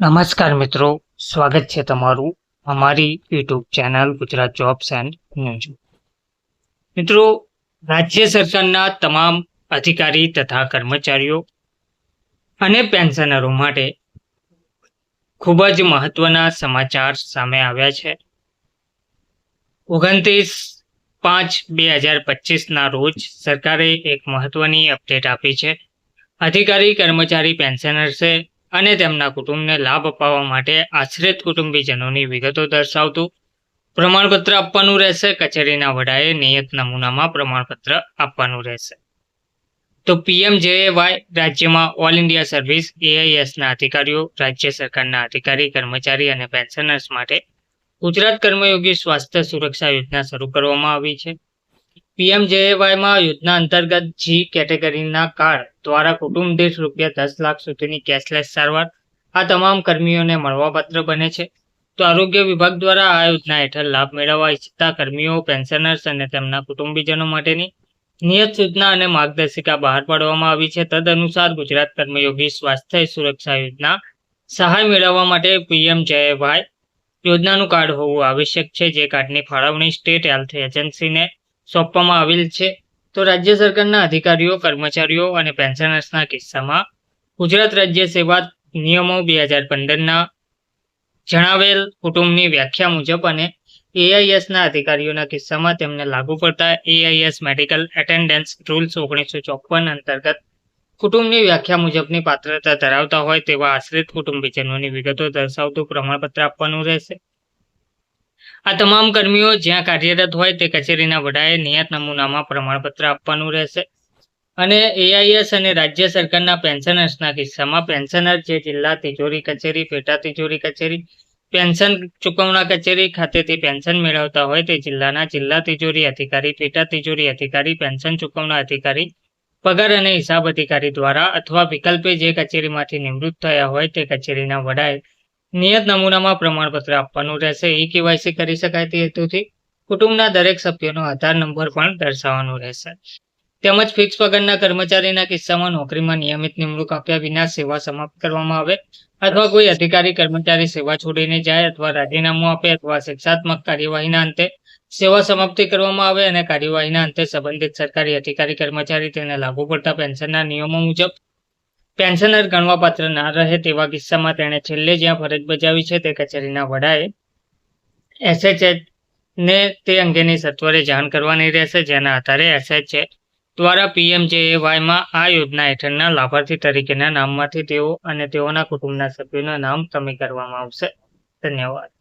નમસ્કાર મિત્રો, સ્વાગત છે તમારું અમારી YouTube channel Gujarat jobs and news. મિત્રો, રાજ્ય સરકારના તમામ અધિકારી તથા કર્મચારીઓ અને પેન્શનરો માટે ખૂબ જ મહત્વના સમાચાર સામે આવ્યા છે. ઓગણત્રીસ પાંચ બે હજાર પચીસના રોજ સરકારે એક મહત્વની અપડેટ આપી છે. અધિકારી, કર્મચારી, પેન્શનર્સે અને તેમના કુટુંબને લાભ અપાવવા માટે આશ્રિત કુટુંબીજનોની વિગતો દર્શાવતું. પ્રમાણપત્ર આપવાનું રહેશે. કચેરીના વડાએ નિયત નમૂનામાં પ્રમાણપત્ર આપવાનું રહેશે. તો પીએમજેએવાય રાજ્યમાં ઓલ ઇન્ડિયા સર્વિસ એઆઈએસના અધિકારીઓ, રાજ્ય સરકારના અધિકારી, કર્મચારી અને પેન્શનર્સ માટે ગુજરાત કર્મયોગી સ્વાસ્થ્ય સુરક્ષા યોજના શરૂ કરવામાં આવી છે. પીએમજેએવાયમાં યોજના અંતર્ગત જી કેટેગરીના કાર્ડ દ્વારા કુટુંબ દીઠ રૂપિયા દસ લાખ સુધીની કેશલેસ સારવાર આ તમામ કર્મીઓને મળવાપાત્ર બને છે. તો આરોગ્ય વિભાગ દ્વારા આ યોજના હેઠળ લાભ મેળવવા ઈચ્છતા કર્મીઓ, પેન્શનર્સ અને તેમના કુટુંબીજનો માટેની નિયત સૂચના અને માર્ગદર્શિકા બહાર પાડવામાં આવી છે. તદ અનુસાર ગુજરાત કર્મયોગી સ્વાસ્થ્ય સુરક્ષા યોજના સહાય મેળવવા માટે પીએમજેએવાય યોજનાનું કાર્ડ હોવું આવશ્યક છે. જે કાર્ડની ફાળવણી સ્ટેટ હેલ્થ એજન્સીને સોંપવામાં આવેલ છે. તો રાજ્ય સરકારના અધિકારીઓ, કર્મચારીઓ અને પેન્શનર્સના કિસ્સામાં ગુજરાત રાજ્ય સેવા નિયમો બે હજાર પંદરના જણાવેલ કુટુંબની વ્યાખ્યા મુજબ અને એઆઈએસના અધિકારીઓના કિસ્સામાં તેમને લાગુ પડતા એઆઈએસ મેડિકલ એટેન્ડન્સ રૂલ્સ ઓગણીસો ચોપન અંતર્ગત કુટુંબની વ્યાખ્યા મુજબની પાત્રતા ધરાવતા હોય તેવા આશ્રિત કુટુંબીજનોની વિગતો દર્શાવતું પ્રમાણપત્ર આપવાનું રહેશે. આ તમામ કર્મીઓ જ્યાં કાર્યરત હોય તે કચેરીના વડાએ નિયત નમૂનામાં પ્રમાણપત્ર આપવાનું રહેશે. અને એઆઈએસ અને રાજ્ય સરકારના પેન્શનર્સના કિસ્સામાં પેન્શનર જે જિલ્લા તિજોરી કચેરી, પેટા તિજોરી કચેરી, પેન્શન ચૂકવણા કચેરી ખાતેથી પેન્શન મેળવતા હોય તે જિલ્લાના જિલ્લા તિજોરી અધિકારી, પેટા તિજોરી અધિકારી, પેન્શન ચૂકવણા અધિકારી, પગાર અને હિસાબ અધિકારી દ્વારા અથવા વિકલ્પે જે કચેરીમાંથી નિવૃત્ત થયા હોય તે કચેરીના વડાએ નિયત નમૂનામાં પ્રમાણપત્ર આપવાનું રહેશે. ઈ કેવાયસી કરી શકાય તે હેતુથી કુટુંબના દરેક સભ્યોનો આધાર નંબર પણ દર્શાવવાનો રહેશે. તેમજ ફિક્સ પગારના કર્મચારીના કિસ્સામાં નોકરીમાં નિયમિત નિમણૂક આપ્યા વિના સેવા સમાપ્ત કરવામાં આવે અથવા કોઈ અધિકારી કર્મચારી સેવા છોડીને જાય અથવા રાજીનામું આપે અથવા શિક્ષાત્મક કાર્યવાહીના અંતે સેવા સમાપ્તિ કરવામાં આવે અને કાર્યવાહીના અંતે સંબંધિત સરકારી અધિકારી કર્મચારી તેને લાગુ પડતા પેન્શનના નિયમો મુજબ પેન્શનર ગણવાપાત્ર ના રહે તેવા કિસ્સામાં તેણે છેલ્લે જ્યાં ફરજ બજાવી છે તે કચેરીના વડાએ એસએચએચ ને તે અંગેની સત્વરે જાણ કરવાની રહેશે. જેના આધારે એસએચએ દ્વારા પીએમજેએવાયમાં આ યોજના હેઠળના લાભાર્થી તરીકેના નામમાંથી તેઓ અને તેઓના કુટુંબના સભ્યોના નામ કમી કરવામાં આવશે. ધન્યવાદ.